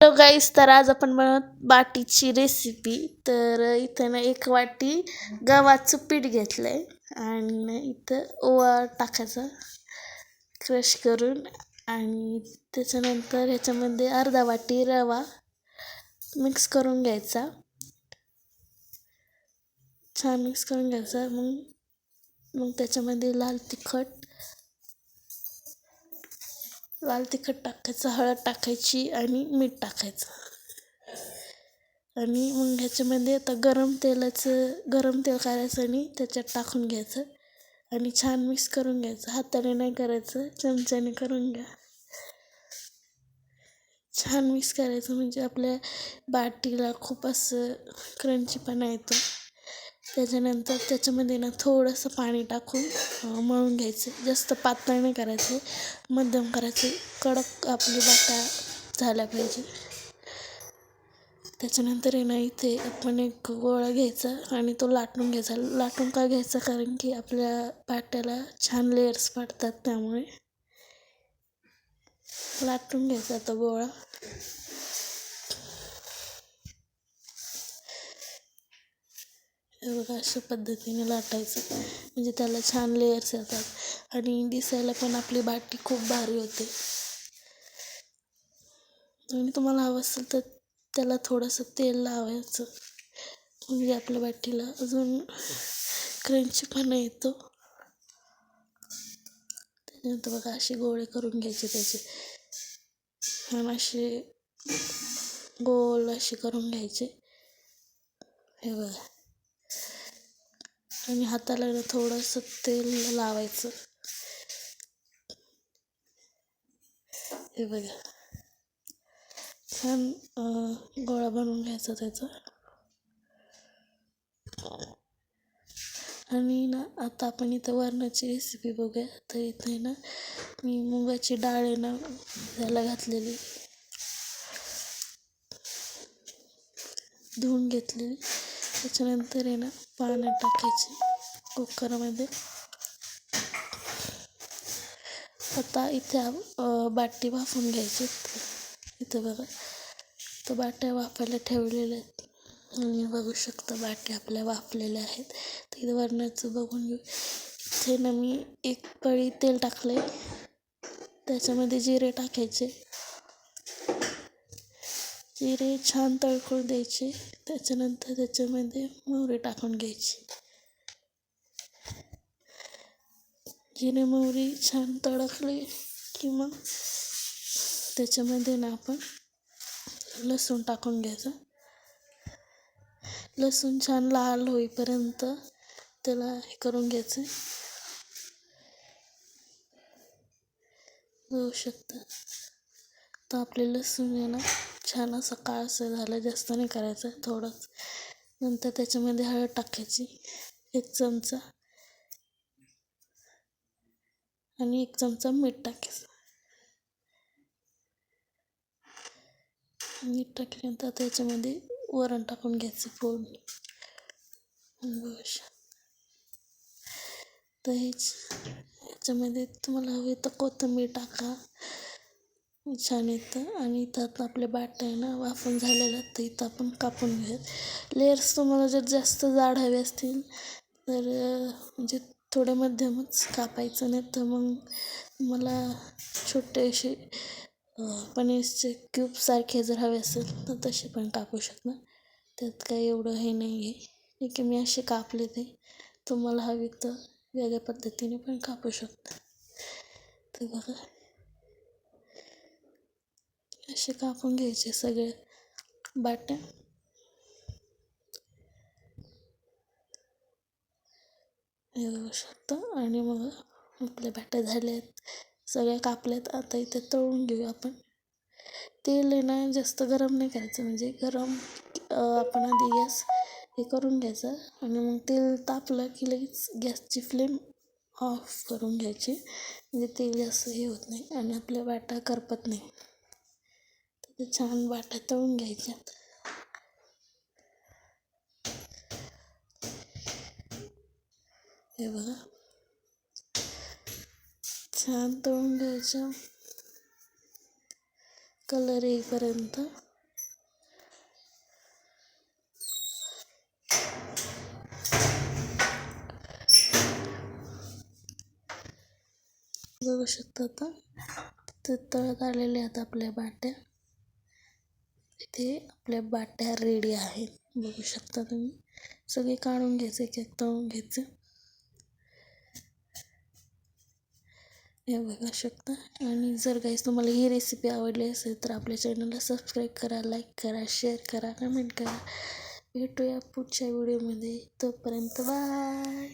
Hello गाईस तर आज आपण बनवत बाटीची रेसिपी तर इथं ना एक वाटी गव्हाचं पीठ घेतलं आहे आणि इथं ओवा टाकायचा क्रश करून आणि त्याच्यानंतर ह्याच्यामध्ये अर्धा वाटी रवा मिक्स करून घ्यायचा. छान मिक्स करून घ्यायचा. मग मग त्याच्यामध्ये लाल तिखट लाल तिखट टाकायचं हळद टाकायची आणि मीठ टाकायचं. आणि मग ह्याच्यामध्ये आता गरम तेलाचं गरम तेल करायचं आणि त्याच्यात टाकून घ्यायचं. आणि छान मिक्स करून घ्यायचं. हाताने नाही करायचं चमच्याने करून घ्या. छान मिक्स करायचं. म्हणजे आपल्या बाटीला खूप असं क्रंचीपणा येतो. त्याच्यानंतर त्याच्यामध्ये ना थोडंसं पाणी टाकून मळून घ्यायचं. जास्त पातळ नाही करायचं. मध्यम करायचं. कडक आपली बाटा झाल्या पाहिजे. त्याच्यानंतर आहे ना इथे आपण एक गोळा घ्यायचा आणि तो लाटून घ्यायचा. लाटून का घ्यायचा? कारण की आपल्या बाट्याला छान लेयर्स पडतात त्यामुळे. लाटून घ्यायचा तो गोळा. हे बघा अशा पद्धतीने लाटायचं. म्हणजे त्याला छान लेयर्स येतात. आणि दिसायला पण आपली बाटी खूप भारी होते. आणि तुम्हाला हवं असेल तर त्याला थोडंसं तेल लावायचं. म्हणजे आपल्या बाटीला अजून क्रंचीपणा येतो. त्याच्यानंतर बघा असे गोळे करून घ्यायचे त्याचे. आणि असे गोल असे करून घ्यायचे. हे बघा. आणि हाताला ना थोडंसं तेल लावायचं. हे बघा. छान गोळा बनवून घ्यायचा त्याचा. आणि ना आता आपण इथं वरणाची रेसिपी बघूया. तर इथे ना मी मुगाची डाळ आहे ना त्याला घातलेली. धुवून घेतलेली. त्याच्यानंतर आहे ना पाण्यात टाकायची कुकरमध्ये. आता इथे बाटी वाफून घ्यायची. इथं बघा. तर बाट्या वाफायला ठेवलेल्या आहेत. आणि बघू शकता बाट्या आपल्या वाफलेल्या आहेत. तर इथं वरणाचं बघून घेऊ. इथे ना मी एक पळी तेल टाकलं त्याच्यामध्ये जिरे टाकायचे. जिरे छान तळकून द्यायचे. त्याच्यानंतर त्याच्यामध्ये मोहरी टाकून घ्यायची. जिरे मोहरी छान तडकली की मग त्याच्यामध्ये ना आपण लसूण टाकून घ्यायचं. लसूण छान लाल होईपर्यंत त्याला हे करून घ्यायचं. होऊ शकतं. तर आपले लसूण आहे ना छान असं काळसर झालं जास्त नाही करायचं थोडंच. नंतर त्याच्यामध्ये हळद टाकायची एक चमचा. आणि एक चमचा मीठ टाकायचं. मीठ टाकल्यानंतर त्याच्यामध्ये वरण टाकून घ्यायचं फोडणी. तर हेच. याच्यामध्ये तुम्हाला हवे तर कोथिंबीर टाका. छान येतं आणि त्यात आपल्या बाटं आहे ना वाफून झालेलं तर इथं आपण कापून घेऊया लेयर्स तुम्हाला जर जास्त जाड हवे असतील तर म्हणजे थोडे मध्यमच कापायचं नाही तर मग मला छोटे असे पनीरचे क्यूबसारखे जर हवे असेल तर तसे पण कापू शकता त्यात काही एवढं हे नाही आहे ठीक आहे मी असे कापले ते. तुम्हाला हवी तर वेगळ्या पद्धतीने पण कापू शकता. तर बघा. असे कापून घ्यायचे सगळे बाट्या हे शकतं आणि मग आपल्या बाट्या झाल्या आहेत. सगळ्या कापल्यात आता इथे तळून घेऊ आपण. तेल आहे ना जास्त गरम नाही करायचं. म्हणजे गरम आपण आधी गॅस हे करून घ्यायचं आणि मग तेल तापलं की लगेच गॅसची फ्लेम ऑफ करून घ्यायची. म्हणजे तेल जास्त हे होत नाही आणि आपल्या बाटा करपत नाही. छान वाटा तळून घ्यायच्यात हे बघा. छान तळून घ्यायचं. कलर येईपर्यंत. बघू शकता आता. ते तळत आलेले आहेत आपल्या बाट्या. इथे आपल्या बाट्या रेडी आहेत. बघू शकता तुम्ही. सगळे काढून घ्यायचे एक एक तळून घ्यायचं. हे बघू शकता. आणि जर काहीच तुम्हाला ही रेसिपी आवडली असेल तर आपल्या चॅनलला सबस्क्राईब करा लाईक करा शेअर करा कमेंट करा. भेटूया पुढच्या व्हिडिओमध्ये तोपर्यंत बाय